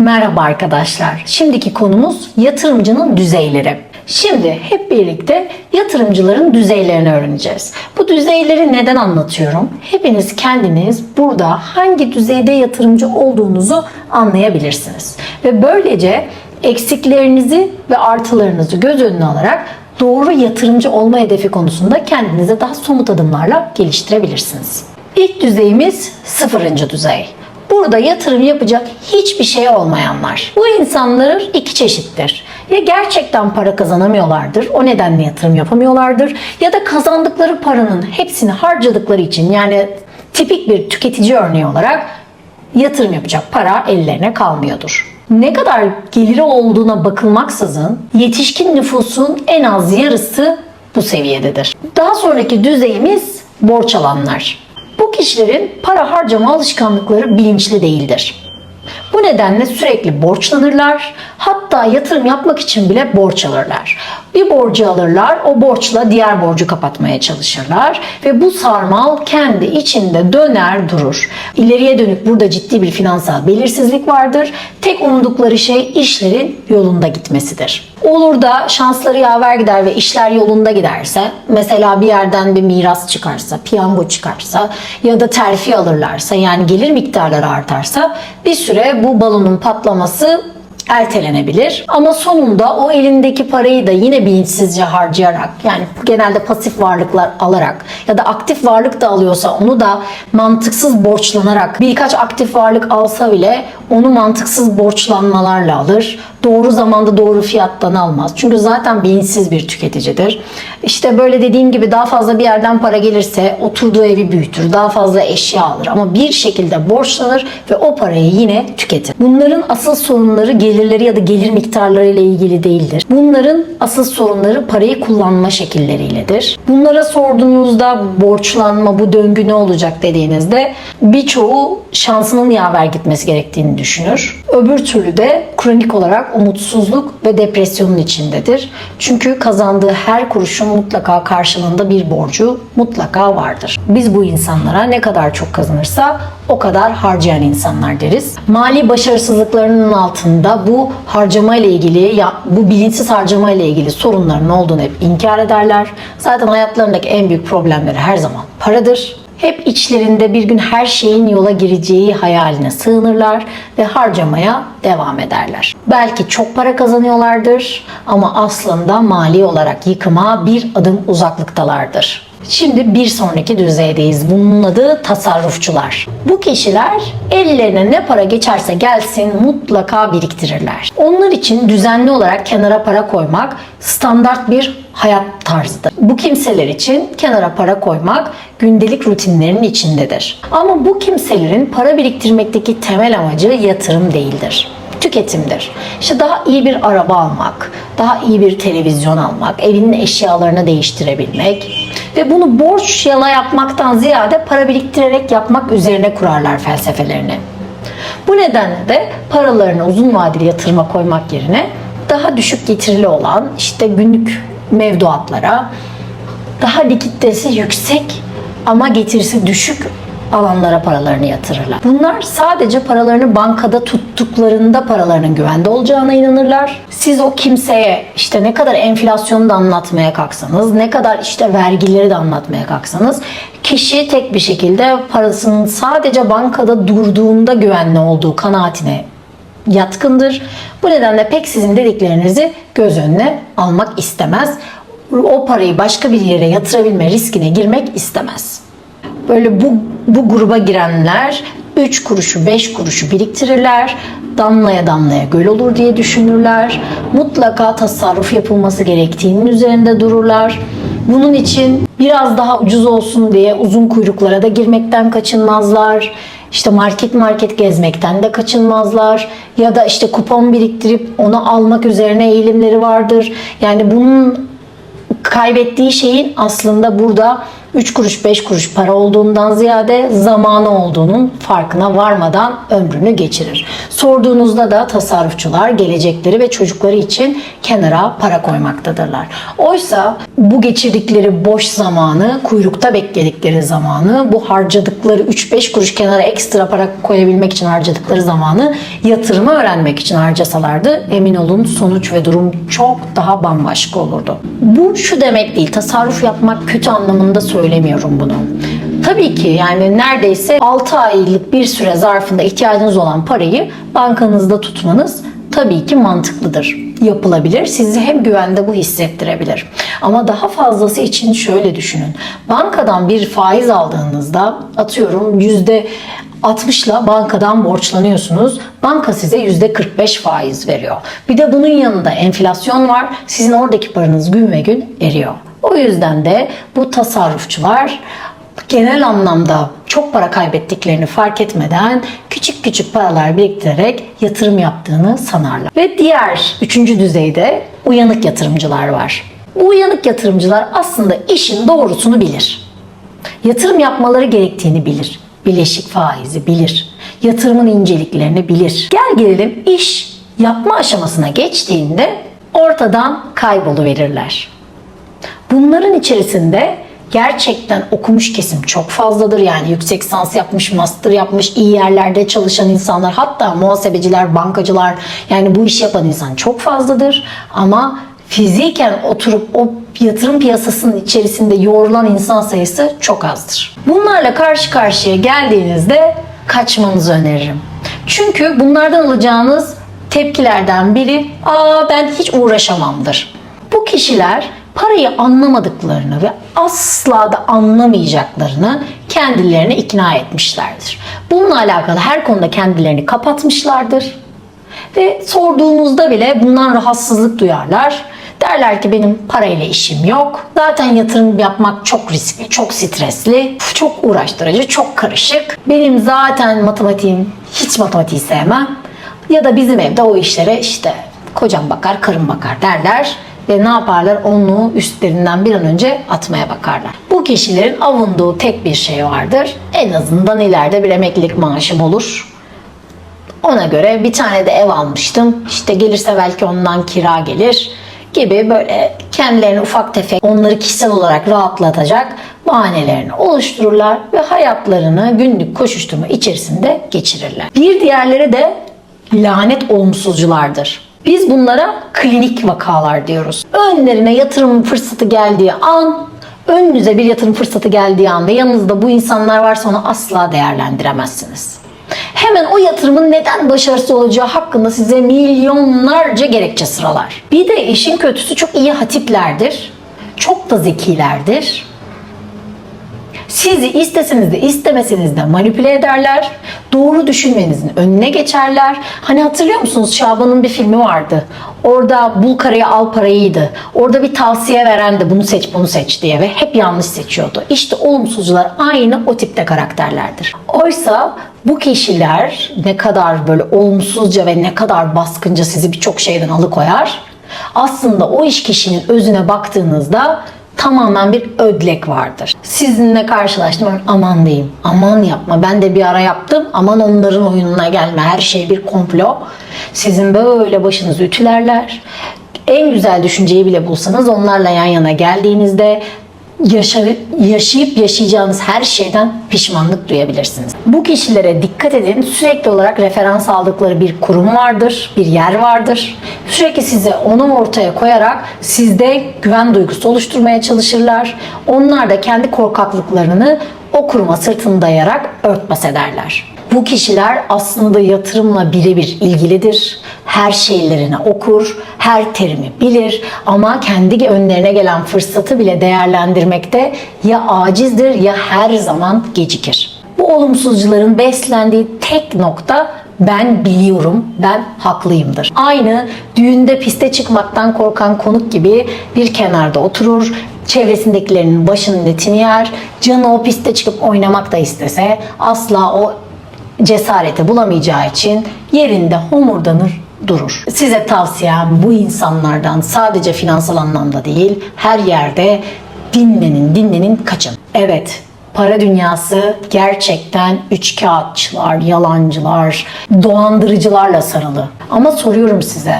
Merhaba arkadaşlar. Şimdiki konumuz yatırımcının düzeyleri. Şimdi hep birlikte yatırımcıların düzeylerini öğreneceğiz. Bu düzeyleri neden anlatıyorum? Hepiniz kendiniz burada hangi düzeyde yatırımcı olduğunuzu anlayabilirsiniz. Ve böylece eksiklerinizi ve artılarınızı göz önüne alarak doğru yatırımcı olma hedefi konusunda kendinize daha somut adımlarla geliştirebilirsiniz. İlk düzeyimiz sıfırıncı düzey. Burada yatırım yapacak hiçbir şey olmayanlar. Bu insanlar iki çeşittir. Ya gerçekten para kazanamıyorlardır, o nedenle yatırım yapamıyorlardır ya da kazandıkları paranın hepsini harcadıkları için yani tipik bir tüketici örneği olarak yatırım yapacak para ellerine kalmıyordur. Ne kadar geliri olduğuna bakılmaksızın yetişkin nüfusun en az yarısı bu seviyededir. Daha sonraki düzeyimiz borç alanlar. Kişilerin para harcama alışkanlıkları bilinçli değildir. Bu nedenle sürekli borçlanırlar. Hatta yatırım yapmak için bile borç alırlar. Bir borcu alırlar, o borçla diğer borcu kapatmaya çalışırlar ve bu sarmal kendi içinde döner durur. İleriye dönük burada ciddi bir finansal belirsizlik vardır. Tek umdukları şey işlerin yolunda gitmesidir. Olur da şansları yaver gider ve işler yolunda giderse, mesela bir yerden bir miras çıkarsa, piyango çıkarsa ya da terfi alırlarsa yani gelir miktarları artarsa bir süre bu balonun patlaması ertelenebilir. Ama sonunda o elindeki parayı da yine bilinçsizce harcayarak yani genelde pasif varlıklar alarak ya da aktif varlık da alıyorsa onu da mantıksız borçlanarak birkaç aktif varlık alsa bile onu mantıksız borçlanmalarla alır. Doğru zamanda doğru fiyattan almaz. Çünkü zaten bilinçsiz bir tüketicidir. İşte böyle dediğim gibi daha fazla bir yerden para gelirse oturduğu evi büyütür. Daha fazla eşya alır. Ama bir şekilde borçlanır ve o parayı yine tüketir. Bunların asıl sorunları gelirleri ya da gelir miktarları ile ilgili değildir. Bunların asıl sorunları parayı kullanma şekilleriyledir. Bunlara sorduğunuzda borçlanma bu döngü ne olacak dediğinizde birçoğu şansının yaver gitmesi gerektiğini düşünür. Öbür türlü de kronik olarak umutsuzluk ve depresyonun içindedir. Çünkü kazandığı her kuruşun mutlaka karşılığında bir borcu mutlaka vardır. Biz bu insanlara ne kadar çok kazanırsa o kadar harcayan insanlar deriz. Mali başarısızlıklarının altında bu harcama ile ilgili ya bu bilinçsiz harcama ile ilgili sorunların olduğunu hep inkar ederler. Zaten hayatlarındaki en büyük problemleri her zaman paradır. Hep içlerinde bir gün her şeyin yola gireceği hayaline sığınırlar ve harcamaya devam ederler. Belki çok para kazanıyorlardır ama aslında mali olarak yıkıma bir adım uzaklıktalardır. Şimdi bir sonraki düzeydeyiz. Bunun adı tasarrufçular. Bu kişiler ellerine ne para geçerse gelsin mutlaka biriktirirler. Onlar için düzenli olarak kenara para koymak standart bir hayat tarzıdır. Bu kimseler için kenara para koymak gündelik rutinlerin içindedir. Ama bu kimselerin para biriktirmekteki temel amacı yatırım değildir tüketimdir. İşte daha iyi bir araba almak, daha iyi bir televizyon almak, evinin eşyalarını değiştirebilmek ve bunu borç yala yapmaktan ziyade para biriktirerek yapmak üzerine kurarlar felsefelerini. Bu nedenle de paralarını uzun vadeli yatırıma koymak yerine daha düşük getirili olan işte günlük mevduatlara, daha likiditesi yüksek ama getirisi düşük alanlara paralarını yatırırlar. Bunlar sadece paralarını bankada tuttuklarında paralarının güvende olacağına inanırlar. Siz o kimseye işte ne kadar enflasyonu da anlatmaya kalksanız, ne kadar işte vergileri de anlatmaya kalksanız kişi tek bir şekilde parasının sadece bankada durduğunda güvenli olduğu kanaatine yatkındır. Bu nedenle pek sizin dediklerinizi göz önüne almak istemez. O parayı başka bir yere yatırabilme riskine girmek istemez. Böyle bu, bu gruba girenler 3 kuruşu 5 kuruşu biriktirirler. Damlaya damlaya göl olur diye düşünürler. Mutlaka tasarruf yapılması gerektiğinin üzerinde dururlar. Bunun için biraz daha ucuz olsun diye uzun kuyruklara da girmekten kaçınmazlar. İşte market market gezmekten de kaçınmazlar. Ya da işte kupon biriktirip onu almak üzerine eğilimleri vardır. Yani bunun kaybettiği şeyin aslında burada 3 kuruş 5 kuruş para olduğundan ziyade zamanı olduğunun farkına varmadan ömrünü geçirir. Sorduğunuzda da tasarrufçular gelecekleri ve çocukları için kenara para koymaktadırlar. Oysa bu geçirdikleri boş zamanı, kuyrukta bekledikleri zamanı, bu harcadıkları 3-5 kuruş kenara ekstra para koyabilmek için harcadıkları zamanı yatırımı öğrenmek için harcasalardı emin olun sonuç ve durum çok daha bambaşka olurdu. Bu şu demek değil, tasarruf yapmak kötü anlamında söylemiyorum bunu. Tabii ki yani neredeyse 6 aylık bir süre zarfında ihtiyacınız olan parayı bankanızda tutmanız tabii ki mantıklıdır. Yapılabilir. Sizi hem güvende bu hissettirebilir. Ama daha fazlası için şöyle düşünün. Bankadan bir faiz aldığınızda atıyorum yüzde 60'la bankadan borçlanıyorsunuz. Banka size %45 faiz veriyor. Bir de bunun yanında enflasyon var. Sizin oradaki paranız gün ve gün eriyor. O yüzden de bu tasarrufçular genel anlamda çok para kaybettiklerini fark etmeden küçük küçük paralar biriktirerek yatırım yaptığını sanarlar. Ve diğer üçüncü düzeyde uyanık yatırımcılar var. Bu uyanık yatırımcılar aslında işin doğrusunu bilir. Yatırım yapmaları gerektiğini bilir. Bileşik faizi bilir. Yatırımın inceliklerini bilir. Gel gelelim iş yapma aşamasına geçtiğinde ortadan kayboluverirler. Bunların içerisinde gerçekten okumuş kesim çok fazladır. Yani yüksek lisans yapmış, master yapmış, iyi yerlerde çalışan insanlar, hatta muhasebeciler, bankacılar yani bu işi yapan insan çok fazladır. Ama fiziken oturup o yatırım piyasasının içerisinde yoğrulan insan sayısı çok azdır. Bunlarla karşı karşıya geldiğinizde kaçmanızı öneririm. Çünkü bunlardan alacağınız tepkilerden biri aa ben hiç uğraşamamdır. Bu kişiler parayı anlamadıklarını ve asla da anlamayacaklarını kendilerine ikna etmişlerdir. Bununla alakalı her konuda kendilerini kapatmışlardır. Ve sorduğunuzda bile bundan rahatsızlık duyarlar. Derler ki benim parayla işim yok. Zaten yatırım yapmak çok riskli, çok stresli, çok uğraştırıcı, çok karışık. Benim zaten matematiğim, hiç matematiği sevmem. Ya da bizim evde o işlere işte kocam bakar, karım bakar derler ve ne yaparlar? Onu üstlerinden bir an önce atmaya bakarlar. Bu kişilerin avunduğu tek bir şey vardır. En azından ileride bir emeklilik maaşım olur. Ona göre bir tane de ev almıştım. İşte gelirse belki ondan kira gelir gibi böyle kendilerini ufak tefek onları kişisel olarak rahatlatacak bahanelerini oluştururlar ve hayatlarını günlük koşuşturma içerisinde geçirirler. Bir diğerleri de lanet olumsuzculardır. Biz bunlara klinik vakalar diyoruz. Önlerine yatırım fırsatı geldiği an, önünüze bir yatırım fırsatı geldiği anda yanınızda bu insanlar varsa onu asla değerlendiremezsiniz. Hemen o yatırımın neden başarısız olacağı hakkında size milyonlarca gerekçe sıralar. Bir de işin kötüsü çok iyi hatiplerdir. Çok da zekilerdir. Sizi isteseniz de istemeseniz de manipüle ederler. Doğru düşünmenizin önüne geçerler. Hani hatırlıyor musunuz Şaban'ın bir filmi vardı. Orada bul karayı al parayıydı. Orada bir tavsiye veren de bunu seç bunu seç diye ve hep yanlış seçiyordu. İşte olumsuzcular aynı o tipte karakterlerdir. Oysa bu kişiler ne kadar böyle olumsuzca ve ne kadar baskınca sizi birçok şeyden alıkoyar. Aslında o iş kişinin özüne baktığınızda tamamen bir ödlek vardır. Sizinle karşılaştım aman diyeyim aman yapma ben de bir ara yaptım aman onların oyununa gelme her şey bir komplo. Sizin böyle başınızı ütülerler. En güzel düşünceyi bile bulsanız onlarla yan yana geldiğinizde yaşa, yaşayıp yaşayacağınız her şeyden pişmanlık duyabilirsiniz. Bu kişilere dikkat edin. Sürekli olarak referans aldıkları bir kurum vardır, bir yer vardır. Sürekli size onu ortaya koyarak sizde güven duygusu oluşturmaya çalışırlar. Onlar da kendi korkaklıklarını o kuruma sırtını dayayarak örtbas ederler. Bu kişiler aslında yatırımla birebir ilgilidir. Her şeylerini okur, her terimi bilir ama kendi önlerine gelen fırsatı bile değerlendirmekte ya acizdir ya her zaman gecikir. Bu olumsuzcuların beslendiği tek nokta ben biliyorum, ben haklıyımdır. Aynı düğünde piste çıkmaktan korkan konuk gibi bir kenarda oturur, çevresindekilerinin başının etini yer, canı o piste çıkıp oynamak da istese asla o cesareti bulamayacağı için yerinde homurdanır durur. Size tavsiyem bu insanlardan sadece finansal anlamda değil her yerde dinlenin, dinlenin, kaçın. Evet, para dünyası gerçekten üçkağıtçılar, yalancılar, dolandırıcılarla sarılı. Ama soruyorum size,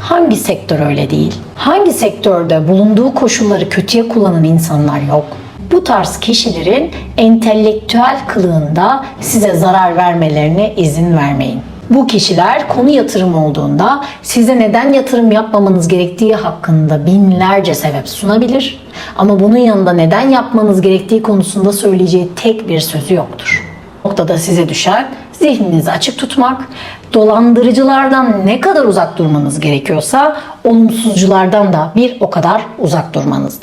hangi sektör öyle değil? Hangi sektörde bulunduğu koşulları kötüye kullanan insanlar yok? Bu tarz kişilerin entelektüel kılığında size zarar vermelerine izin vermeyin. Bu kişiler konu yatırım olduğunda size neden yatırım yapmamanız gerektiği hakkında binlerce sebep sunabilir. Ama bunun yanında neden yapmanız gerektiği konusunda söyleyeceği tek bir sözü yoktur. Bu noktada size düşer zihninizi açık tutmak, dolandırıcılardan ne kadar uzak durmanız gerekiyorsa olumsuzculardan da bir o kadar uzak durmanızdır.